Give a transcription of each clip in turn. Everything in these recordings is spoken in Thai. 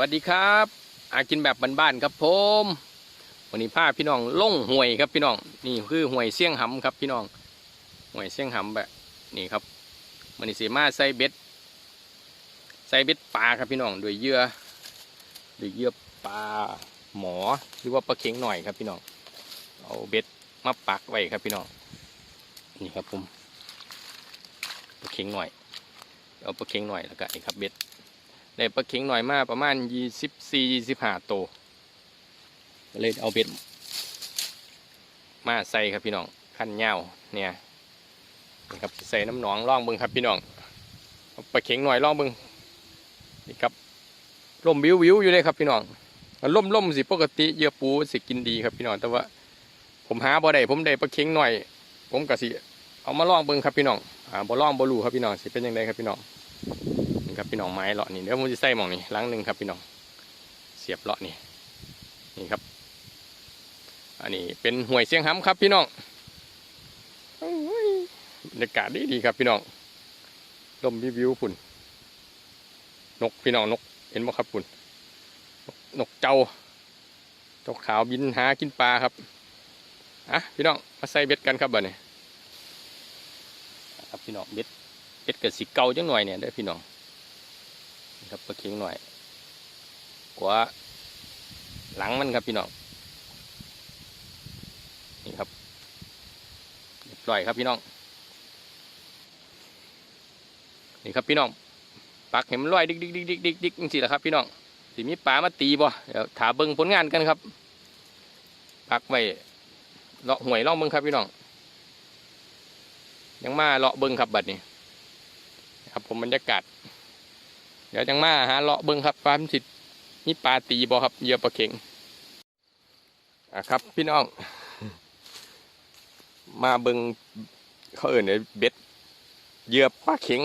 วัสดีครับอากินแบบบ้านๆครับผมวันนี้พาพี่น้องล่งห่วยครับพี่น้องนี่คือห่วยเสี่ยงหำครับพี่น้องห่วยเสี่ยงหำแบบนี่ครับมันนี้สีมาใส่เบ็ดใส่เบ็ดปลาครับพี่น้องโดวยเยื่อโดวยเยื่อปลาหมอหรือว่าปลาเค็งหน่อยครับพี่น้องเอาเบ็ดมาปักไว้ครับพี่น้องนี่ครับผมปลาเค็งหน่อย เอาปลาเค็งหน่อยแล้วก็นี่ครับเบ็ด ได้ปลาเข็งหน่อยมากประมาณยี่สิบสี่ยี่สิบห้าโตก็เลยเอาเบ็ดมาใส่ครับพี่น้องขั้นเงาเนี่ยนี่ครับใส่น้ำหนองล่องบึงครับพี่น้องปลาเข็งหน่อยล่องบึงนี่ครับล่มวิววิวอยู่เลยครับพี่น้องล่มล่มสิปกติเยื่อปูสิกินดีครับพี่น้องแต่ว่า ผมหาบ่ได้ผมได้ปลาเข็งหน่อย ผมก็สิเอามาล่องบึงครับพี่น้องอ่าบ่ล่องบ่รูครับพี่น้องสิเป็นยังไงครับพี่น้อง ครับพี่น้องไม้เลาะนี่เดี๋ยวผมจะใส่หมองนี่หลังหนึ่งครับพี่น้องเสียบเลาะนี่นี่ครับ อันนี้เป็นห่วยเสียงห้ำครับพี่น้องบรรยากาศดีดีครับพี่น้องลมวิววิวฝุ่นนกพี่น้องนกเห็นไหมครับฝุ่นนกเจ้านกขาวบินหากินปลาครับอะพี่น้องมาใส่เบ็ดกันครับบ่เนี่ยครับพี่น้องเบ็ดเป็ดกับสีเกาจังหน่อยเนี่ยได้พี่น้อง ครับปลาเค็งหน่อยกว่าหลังมันครับพี่น้องนี่ครับเรียบร้อยครับพี่น้องนี่ครับพี่น้องปักเห็นมันลอยดิกดิกดิกดิกดิกดิกจังสิละครับพี่น้องสิมีปลามาตีบ่เดี๋ยวถาเบิ่งผลงานกันครับปักไว้เลาะหวยล่องเบิ่งครับพี่น้องยังมาเลาะเบิ่งครับบัดนี้ ครับผมบรรยากาศ เดี๋ยวจังมาหาเลาะเบิ้งครับความสิมีปลาตีบ่ครับเยื่อปลาเข็งอะครับ พี่น้อง มาเบิ้งเขาเอ่ยในเบ็ดเยื่อปลาเข็ง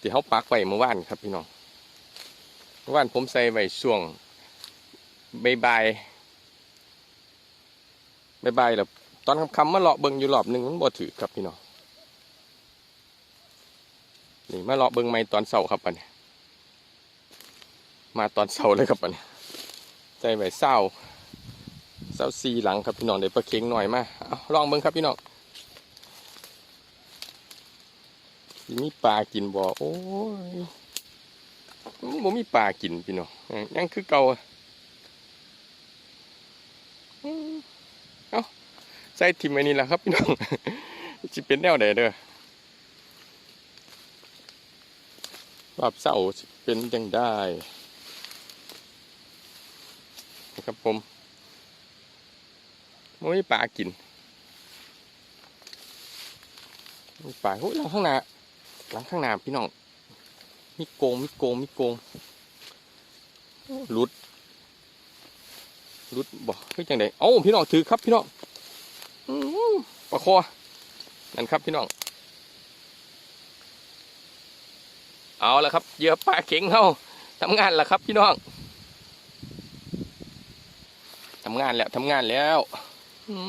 ที่เขาปักไว้เมื่อวานครับพี่น้องเมื่อวานผมใส่ไว้ช่วงใบ่ายๆบ่ายๆแล้วตอนค่ำๆมาเลาะเบิ้งอยู่รอบหนึ่งมันบ่ถือครับพี่น้องนี่มาเลาะเบิ้งไม้ตอนเสาร์ครับปันนี้ มาตอนเสาเลยครับปันนี้ใจไหวเศร้าเศร้าซีหลังครับพี่น้องเดี๋ยวปลาเค็งหน่อยมาเอาลองเบิ้งครับพี่น้องมีปลากินบ่โอ้ยมันมีปลากินพี่น้องยังคือเก่าอะอืมเอาใส่ทิมไว้นี่แหละครับพี่น้องจะเป็นแนวไหนเด้อรอบเสาสิเป็นยังได้ ครับผมไม่มีปลากินมีปลาโอ้ยหลังข้างหน้าหลังข้างหน้าพี่น้องมีโกงมีโกงมีโกงหลุดหลุดบ่คือจังไดเอ้าพี่น้องถือครับพี่น้องปลาคอนั่นครับพี่น้อง เอาละครับเยื่อปลาเข็งเข้าทำงานล้วครับพี่น้อง ทำงานแล้วทำงานแล้ว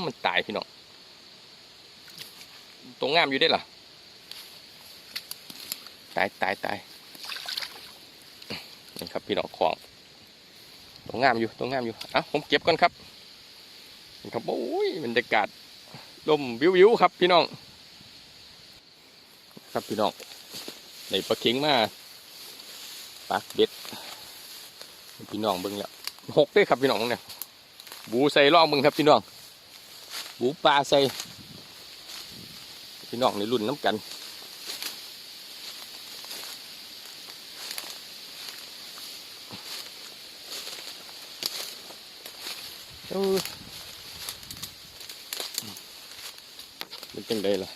มันตายพี่น้องตรงงามอยู่ได้หรอตายตายตายนี่ครับพี่น้องของตรงงามอยู่ตรงงามอยู่อะผมเก็บก่อนครับนี่ครับโอ้ยบรรยากาศลมวิววิวๆครับพี่น้อง ครับพี่น้องในปลาเข็งมาปักเบ็ดพี่น้องเบิ่งแล้วหกเด้ครับพี่น้องเนี่ย บูใส่ล่องเบิ่งครับพี่น้อง บูปลาใส่ พี่น้องในรุ่นน้ำกันเออเป็นจังไดล่ะ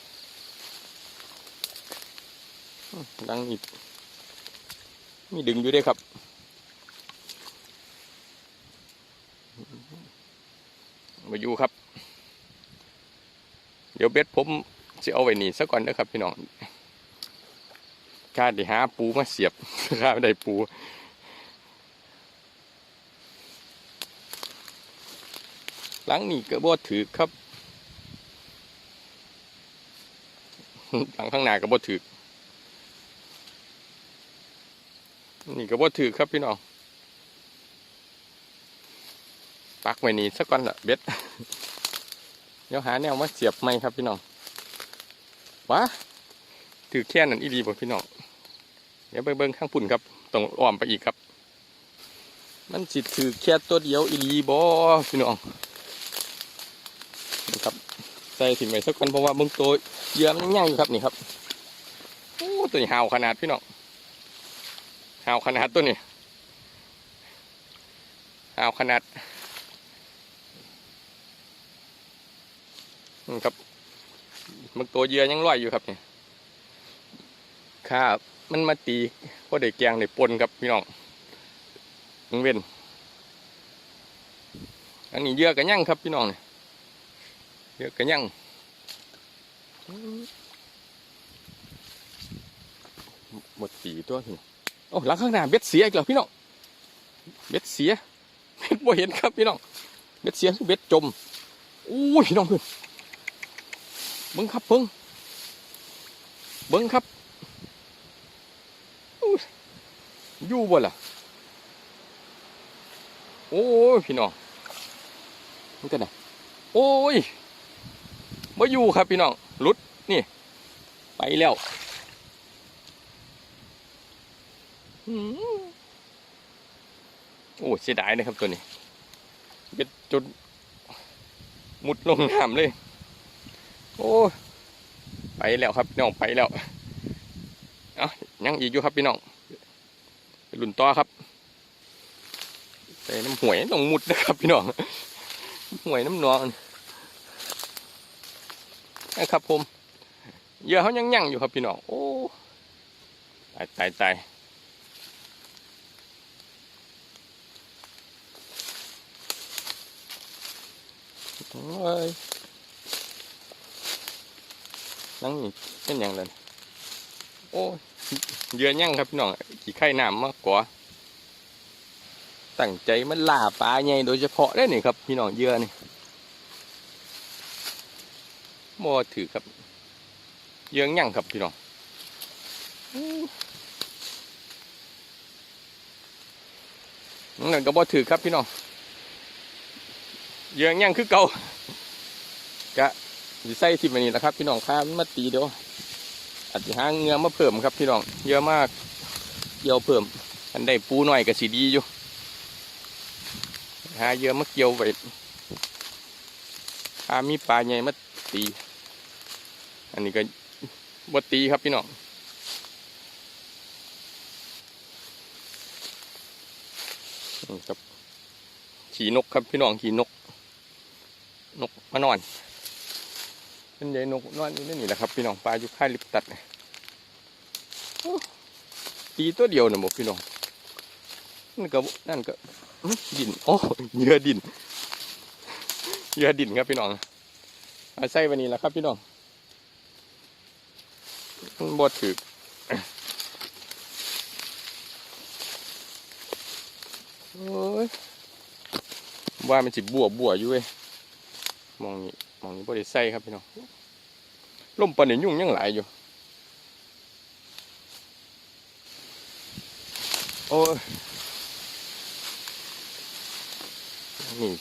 ดังอีกมีดึงอยู่ด้วยครับ มาอยู่ครับ เดี๋ยวเบ็ดผมจะเอาไว้นี่ซะก่อนนะครับพี่น้องข้าได้หาปูมาเสียบข้าไม่ได้ปูหลังนี่ก็บ่ถือครับหลังข้างหน้าก็บ่ถือนี่ก็บ่ถือครับพี่น้อง ปักไว้นี่สักก่อนละเบ็ดเดี๋ยวหาแนวมาเสียบไหมครับพี่น้องวะถือแค่นั้นอีดีบ่พี่น้องเดี๋ยวไปเบิ้งข้างปุ่นครับต้องอ้อมไปอีกครับ มันสิถือแค่ตัวเดียวอีดีบ่พี่น้องนะครับใส่ถิ่นไว้สักก่อนเพราะว่าเบิ้งตัวเยื่อมันยังอยู่ครับนี่ครับโอ้ตัวนี้หาวขนาดพี่น้องหาวขนาดตัวนี้หาวขนาด นี่ครับเบิ้งตัวเยื่อยังลอยอยู่ครับนี่ครับมันมาตีพอได้แกงได้ปนครับพี่น้องมึงเว้นอันนี้เยื่อกันยั่งครับพี่น้องเนี่ยเยื่อกันยั่งหมดตีตัวพี่โอ้หลังข้างหน้าเบ็ดเสียอีกแล้วพี่น้องเบ็ดเสียเบ็ดบ่เห็นครับพี่น้องเบ็ดเสียคือเบ็ดจมอู้ยพี่น้องเพิ่น เบิ้งครับเบิ้งเบิ้งครับอยู่บ่ล่ะ โอ้ยพี่น้องมันกันนะโอ้ยมาอยู่ครับพี่น้องหลุดนี่ ไปแล้วโอ้เสียดายนะครับตัวนี้เบ็ดจนมุดลงน้ำเลย โอ้ไปแล้วครับพี่น้องไปแล้วเอ้ายังอีกอยู่ครับพี่น้องไปลุ่นต่อครับใส่น้ำหวยต้องมุดนะครับพี่น้องหวยน้ำนองนะครับผมเยื่อเขายังยั่งอยู่ครับพี่น้องโอ้ตายตายตายโอ้ย นั่งนี่เป็นอย่างไรโอ้ยเยือนยั่งครับพี่น้องขี่ไข่น้ำมากกว่าตั้งใจมันล่าปลาใหญ่โดยเฉพาะได้นี่ครับ พี่น้องเยือนี่บ่ถือครับ เยืองยั่งครับพี่น้องนั่นก็บ่ถือครับพี่น้องเยืองยั่งคือเก่ากะ สิใส่ที่มันนี่แหละครับ พี่น้องข้ามันมาตีเดี๋ยวอาจจะหาเงือมาเพิ่มครับ พี่น้องเยอะมากเกี่ยวเพิ่มอันได้ปูหน่อยก็สีดีอยู่หาเยอะมาเกี่ยวไว้หามีปลาใหญ่มาตี อันนี้ก็บตีครับพี่น้องครับขี่นกครับพี่น้องขี่นก นกมานอน เป็นใหญ่นกนอนอยู่นนี่แหละครับ พี่น้องปลาอยู่ค่ายลิปตัดเนี่ยตีตัวเดียวนะบอกพี่น้องนั่นก็นั่นก็ดินโอ้เหยื่อดินเหยื่อดินครับพี่น้องอาใส่วันนี้แหละครับ พี่น้องมันบดถือว่ามันจิบบัวบัวอยู่เว้ยมองนี่ มองนี่บริใส่ครับพี่น้องลมปานนี่ยุ่งยังหลายอยู่ โอ้ยนี่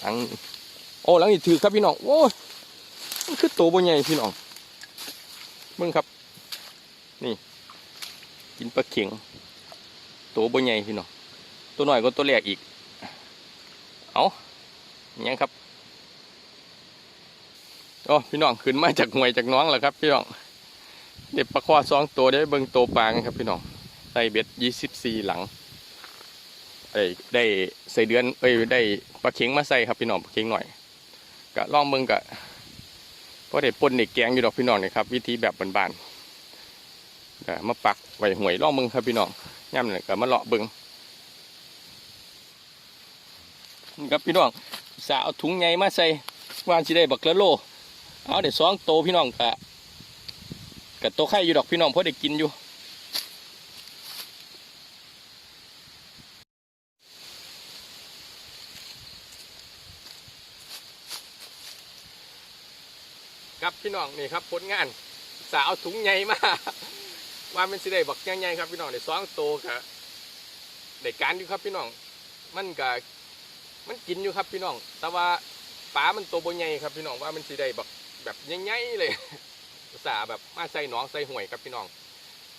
หลังโอ้หลังนี่ถือครับพี่น้องโอ้ยมันคือตัวบนใหญ่พี่น้องมึงครับ นี่กินปลาเข็งตัวบนใหญ่พี่น้องตัวหน่อยก็ตัวแรกอีกเอายังครับ พี่น้องขึ้นมาจากหวยจากน้องแล้วครับ พี่น้องเด็ดปลาคอสองตัวได้เบิ่งโตปากันครับพี่น้องใส่เบ็ดยี่สิบสี่หลังเอ้ได้ใส่เดือนเอ้ยได้ปลาเข็งมาใส่ครับพี่น้องปลาเข็งหน่อยกะล่องเบิ่งกะก็ได้ปนเด็กแกงอยู่ดอกพี่น้องนี่ครับวิธีแบบบานๆมาปักไว้หวยล่องเบิ่งครับพี่น้องย่ำเนี่ยกะมาเลาะเบิ่งนี่ครับพี่น้องสาวถุงใหญ่มาใส่วานสิได้บักละโล เอาเดี๋ยวสองโตพี่น้องกะกะโตไข่อยู่ดอกพี่น้องเพราะได้กินอยู่ครับพี่น้องนี่ครับผลงานสาวถุงใหญ่มากว่ามันสิได้บักใหญ่ๆครับพี่น้องเดี๋ยวสองโตกะได้การอยู่ครับพี่น้อง มันกะมันกินอยู่ครับพี่น้อง แต่ว่าปลามันตัวบ่ใหญ่ครับพี่น้องว่ามันสิได้แบบ แบบใหญ่ๆเลยอุตส่าแบบมาใส่หนองใส่ห่วยครับพี่น้อง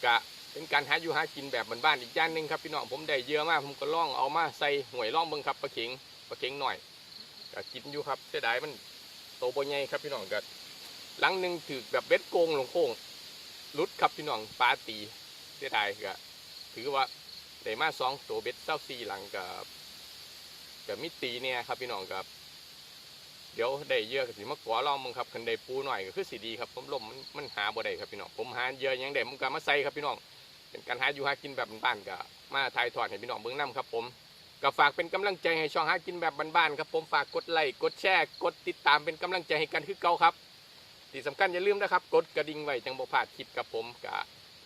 กะเป็นการหาอยู่หากินแบบบ้านๆอีกย่างหนึ่งครับพี่น้องผมได้เยอะมากผมก็ล่องเอามาใส่ห่วยล่องเบิ่งครับปลาเข็งปลาเข็งหน่อยก็กินอยู่ครับเสียดายมันโตบ่ใหญ่ครับพี่น้องก็หลังหนึ่งถือแบบเบ็ดโกงลงโค้งลุดครับพี่น้องปลาตีเสียดายก็ถือว่าได้มาสองตัวเบ็ดเศร้าซีหลังกับกับมิตีเนี่ยครับพี่น้องกับ เดี๋ยวได้เยอะก็สิมาขอลองมึงครับคันได้ปูหน่อยก็คือสีดีครับผมลมมันมันหาบ่ได้ครับพี่น้องผมหาเยอะยังได้ผมก็มาใส่ครับพี่น้องเป็นการหาอยู่หากินแบบบ้านๆก็มาถ่ายทอดให้พี่น้องเบิ่งนํครับผมก็ฝากเป็นกำลังใจให้ช่องหากินแบบบ้านๆครับผมฝากกดไลค์กดแชร์กดติดตามเป็นกำลังใจให้กันคือเก่าครับที่สำคัญอย่าลืมนะครับ กดกระดิ่งไว้จังบ่พลาดคลิปกับผมก็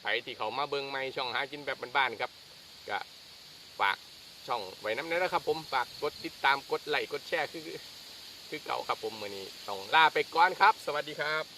ใครที่เขามาเบิ่งใหม่ช่องหากินแบบบ้านๆครับก็ฝากช่องไว้น้ำเนื้อนะครับผมฝากกดติดตามกดไลค์กดแชร์คือ คือเก่าครับผมมือนี้ต้องลาไปก่อนครับ สวัสดีครับ